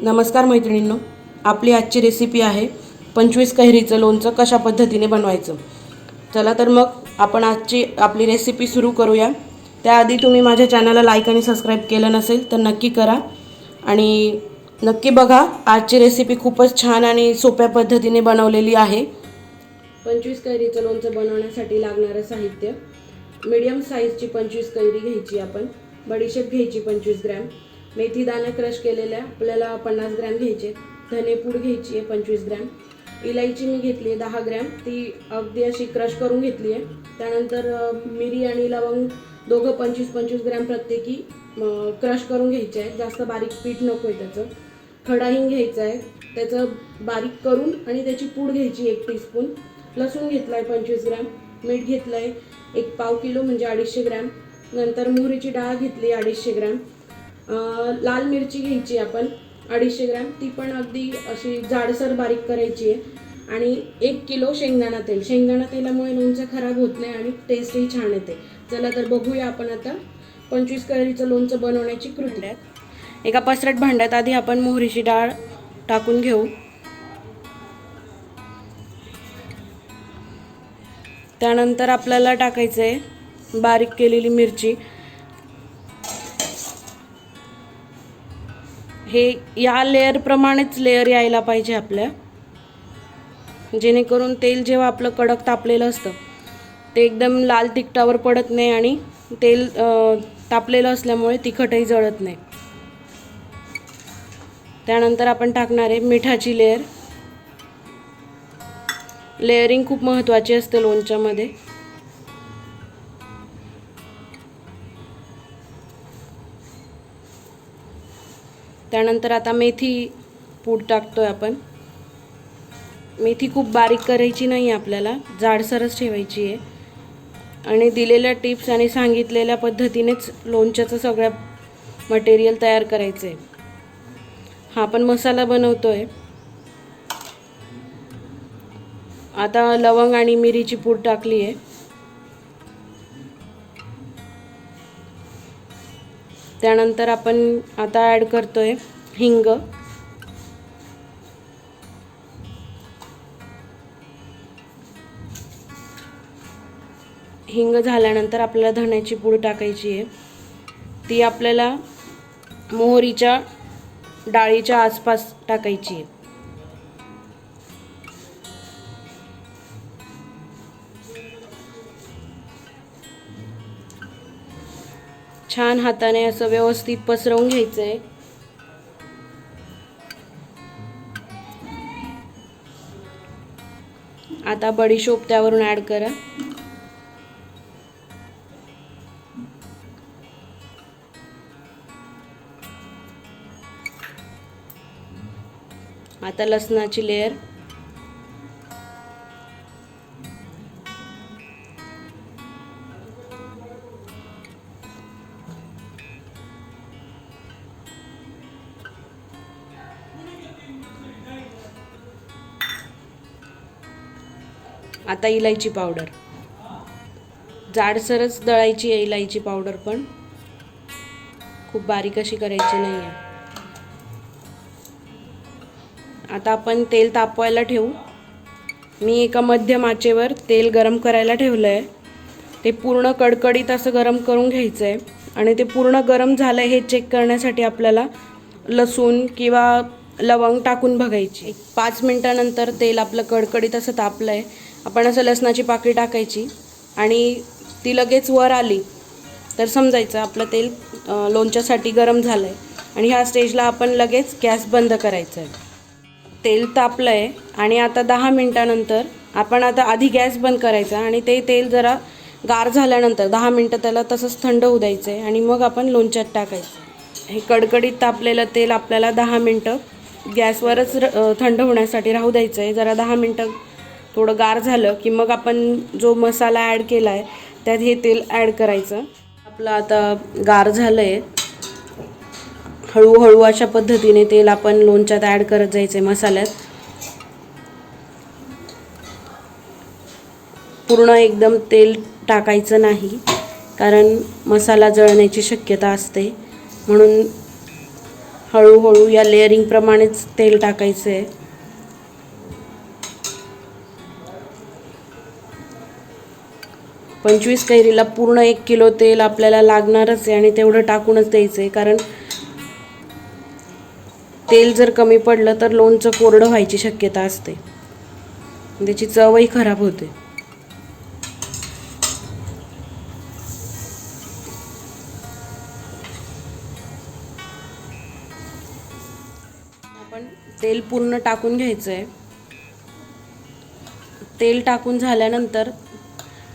नमस्कार मैत्रिणींनो आपली आजची रेसिपी आहे पंचवीस कैरीचं लोणचं कशा पद्धतीने बनवायचं. चला तर मग आपण आजची आपली रेसिपी सुरू करूया. त्याआधी तुम्ही माझ्या चॅनलला लाईक आणि सबस्क्राईब केलं नसेल तर नक्की करा. आणि नक्की बघा आजची रेसिपी खूपच छान आणि सोप्या पद्धतीने बनवलेली आहे. पंचवीस कैरीचं लोणचं बनवण्यासाठी लागणारं साहित्य. मीडियम साईजची पंचवीस कैरी घ्यायची आपण. बडीशेप घ्यायची पंचवीस ग्रॅम. मेथी दाणे क्रश केलेल्या आपल्याला पन्नास ग्रॅम घ्यायचे. धनेपूड घ्यायची आहे पंचवीस ग्रॅम. इलायची मी घेतली आहे दहा ग्रॅम. ती अगदी अशी क्रश करून घेतली आहे. त्यानंतर मिरी आणि लवंग दोघं पंचवीस पंचवीस ग्रॅम प्रत्येकी क्रश करून घ्यायचे आहे जास्त बारीक पीठ नको आहे त्याचं. खडा हिंग घ्यायचा आहे. त्याचं बारीक करून आणि त्याची पूड घ्यायची एक टीस्पून लसूण घेतला आहे पंचवीस ग्रॅम. मीठ घेतलं आहे एक पाव किलो म्हणजे अडीचशे ग्रॅम. नंतर मोहरीची डाळ घेतली अडीचशे ग्रॅम. लाल मिरची घ्यायची आपण अडीचशे ग्रॅम. ती पण अगदी अशी जाडसर बारीक करायची आहे. आणि एक किलो शेंगदाणा तेल. शेंगदाणा तेलामुळे लोणचं खराब होत नाही आणि टेस्टही छान येते. चला तर बघूया आपण आता पंचवीस कैरीचं लोणचं बनवण्याची कृत्यात एका पसरट भांड्यात आधी आपण मोहरीची डाळ टाकून घेऊ. त्यानंतर आपल्याला टाकायचं आहे बारीक केलेली मिरची. हे या लेअरप्रमाणेच लेअर यायला पाहिजे आपल्या. जेणेकरून तेल जेव्हा आपलं कडक तापलेलं असतं ते एकदम लाल तिखटावर पडत नाही आणि तेल तापलेलं असल्यामुळे तिखटही जळत नाही. त्यानंतर आपण टाकणार आहे मिठाची लेअर लेअरिंग खूप महत्त्वाची असते लोणच्यामध्ये. त्यानंतर आता मेथी पूड टाकतोय आपण. मेथी खूप बारीक करायची नाही आपल्याला जाडसरच ठेवायची आहे. आणि दिलेल्या टिप्स आणि सांगितलेल्या पद्धतीनेच लोणच्याचं सगळ्या मटेरियल तयार करायचं आहे हा आपण मसाला बनवतो आहे आता लवंग आणि मिरीची पूड टाकली आहे त्यानंतर आपण आता ॲड करतो आहे हिंग. हिंग झाल्यानंतर आपल्याला धण्याची पूड टाकायची आहे. ती आपल्याला मोहरीच्या डाळीच्या आसपास टाकायची आहे. छान हाताने असं व्यवस्थित पसरवून घ्यायचं आहे आता बडीशोप त्यावरून ॲड करा. आता लसणाची लेअर आता इलायची पावडर. जाडसरच दळायची आहे इलायची पावडर पण. खूप बारीक अशी करायची नाही आहे आता आपण तेल तापवायला ठेवू. मी एका मध्यम आचेवर तेल गरम करायला ठेवलं आहे ते पूर्ण कडकडीत असं गरम करून घ्यायचं आहे आणि ते पूर्ण गरम झालं आहे हे चेक करण्यासाठी आपल्याला लसूण किंवा लवंग टाकून बघायची. एक पाच मिनटानंतर तेल आपलं कडकडीत असं तापलं आहे आपण असं लसणाची पाकळी टाकायची आणि ती लगेच वर आली तर समजायचं आपलं तेल लोणच्यासाठी गरम झालं आहे आणि ह्या स्टेजला आपण लगेच गॅस बंद करायचं आहे तेल तापलं आहे आणि आता दहा मिनटानंतर आपण आता आधी गॅस बंद करायचा आणि ते तेल जरा गार झाल्यानंतर दहा मिनटं त्याला तसंच थंड होऊ द्यायचं आहे आणि मग आपण लोणच्यात टाकायचं. हे कडकडीत तापलेलं तेल आपल्याला दहा मिनटं गॅसवरच र- थंड होण्यासाठी राहू द्यायचं आहे जरा दहा मिनटं थोडं गार झालं की मग आपण जो मसाला ॲड केला आहे त्यात हे तेल ॲड करायचं. आपलं आता गार झालं आहे हळूहळू अशा पद्धतीने तेल आपण लोणच्यात ॲड करत जायचं आहे मसाल्यात. पूर्ण एकदम तेल टाकायचं नाही कारण मसाला जळण्याची शक्यता असते. म्हणून हळूहळू या लेअरिंगप्रमाणेच तेल टाकायचं आहे पंचवीस कैरीला पूर्ण एक किलो तेल आपल्याला लागणारच आहे आणि तेवढं टाकूनच द्यायचं आहे. कारण तेल जर कमी पडलं तर लोणचं कोरडं व्हायची शक्यता असते. त्याची चवही खराब होते. आपण तेल पूर्ण टाकून घ्यायचं आहे तेल टाकून झाल्यानंतर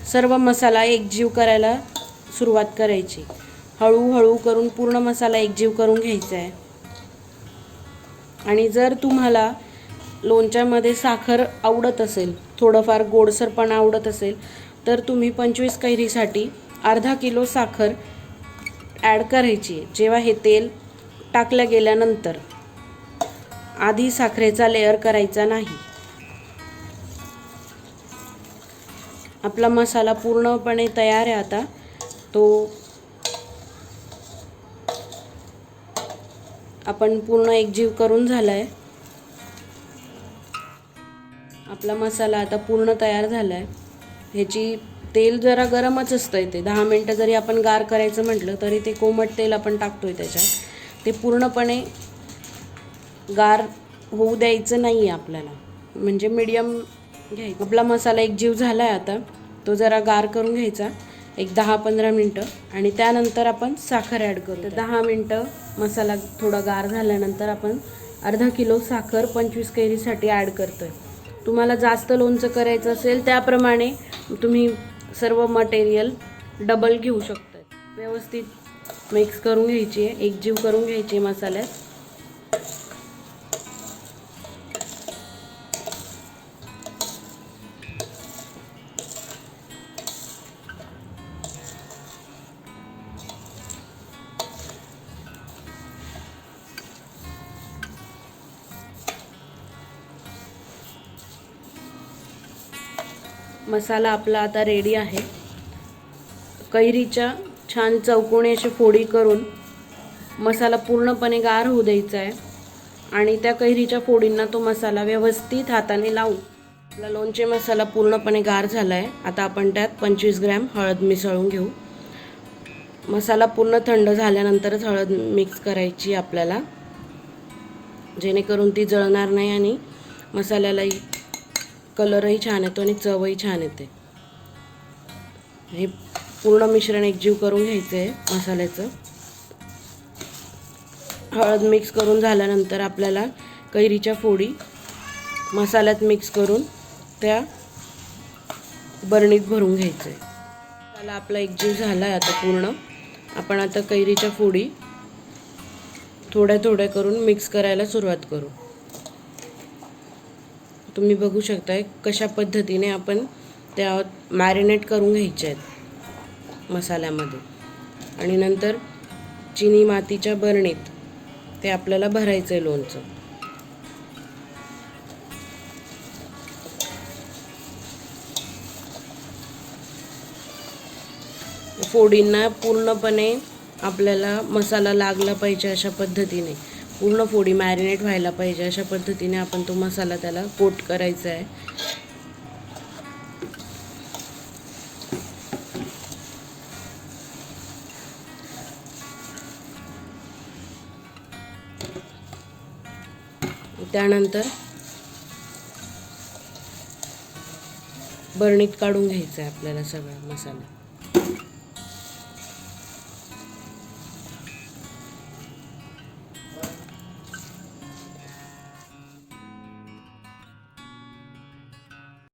सर्व मसाला एकजीव करायला सुरुवात करायची. हळूहळू करून पूर्ण मसाला एकजीव करून घ्यायचा आहे आणि जर तुम्हाला लोणच्यामध्ये साखर आवडत असेल थोडंफार गोडसरपणा आवडत असेल तर तुम्ही पंचवीस कैरीसाठी अर्धा किलो साखर ॲड करायची. जेव्हा हे तेल टाकलं गेल्यानंतर आधी साखरेचा लेअर करायचा नाही. आपला मसाला पूर्णपणे तयार आहे आता. तो आपण पूर्ण एकजीव करून झाला आहे आपला मसाला आता पूर्ण तयार झाला आहे ह्याची तेल जरा गरमच असतं आहे ते. दहा मिनटं जरी आपण गार करायचं म्हटलं तरी ते कोमट तेल आपण टाकतो आहे त्याच्यात. ते पूर्णपणे गार होऊ द्यायचं नाही आहे आपल्याला. म्हणजे मीडियम घ्यायचं. आपला मसाला एक जीव झाला आहे आता. तो जरा गार करून घ्यायचा. एक दहा पंधरा मिनटं. आणि त्यानंतर आपण साखर ॲड करू. तर दहा मिनटं मसाला थोडा गार झाल्यानंतर आपण अर्धा किलो साखर पंचवीस कैरीसाठी ॲड करतो आहे तुम्हाला जास्त लोणचं करायचं असेल त्याप्रमाणे तुम्ही सर्व मटेरियल डबल घेऊ शकता व्यवस्थित मिक्स करून घ्यायची आहे. एकजीव करून घ्यायची आहे मसाल्यात. मसाला आपला आता रेडी आहे. कैरीच्या छान चौकोणी अशी फोडी करून मसाला पूर्णपणे गार होऊ द्यायचा आहे. आणि त्या कैरीच्या फोडींना तो मसाला व्यवस्थित हाताने लावून आपला लोणचे मसाला पूर्णपणे गार झाला आहे आता आपण त्यात पंचवीस ग्रॅम हळद मिसळून घेऊ. मसाला पूर्ण थंड झाल्यानंतरच हळद मिक्स करायची आपल्याला. जेणेकरून ती जळणार नाही आणि मसाल्यालाही कलरही छान येतो आणि चवही छान येते. हे पूर्ण मिश्रण एकजीव करून घ्यायचं आहे मसाल्याचं. हळद मिक्स करून झाल्यानंतर आपल्याला कैरीच्या फोडी मसाल्यात मिक्स करून त्या बरणीत भरून घ्यायचं आहे मसाला आपला एकजीव झाला आहे आता पूर्ण. आपण आता कैरीच्या फोडी थोड्या थोड्या करून मिक्स करायला सुरुवात करू. तुम्ही बघू शकताय कशा पद्धतीने आपण त्या मॅरिनेट करून घ्यायच्या आहेत मसाल्यामध्ये. आणि नंतर चिनी मातीच्या बरणीत ते आपल्याला भरायचं आहे लोणचं. फोडींना पूर्णपणे आपल्याला मसाला लागला पाहिजे अशा पद्धतीने. पूर्ण फोडी मॅरिनेट व्हायला पाहिजे. अशा पद्धतीने आपण तो मसाला त्याला कोट करायचा आहे. त्यानंतर बरणीत काढून घ्यायचं आहे आपल्याला सगळा मसाला.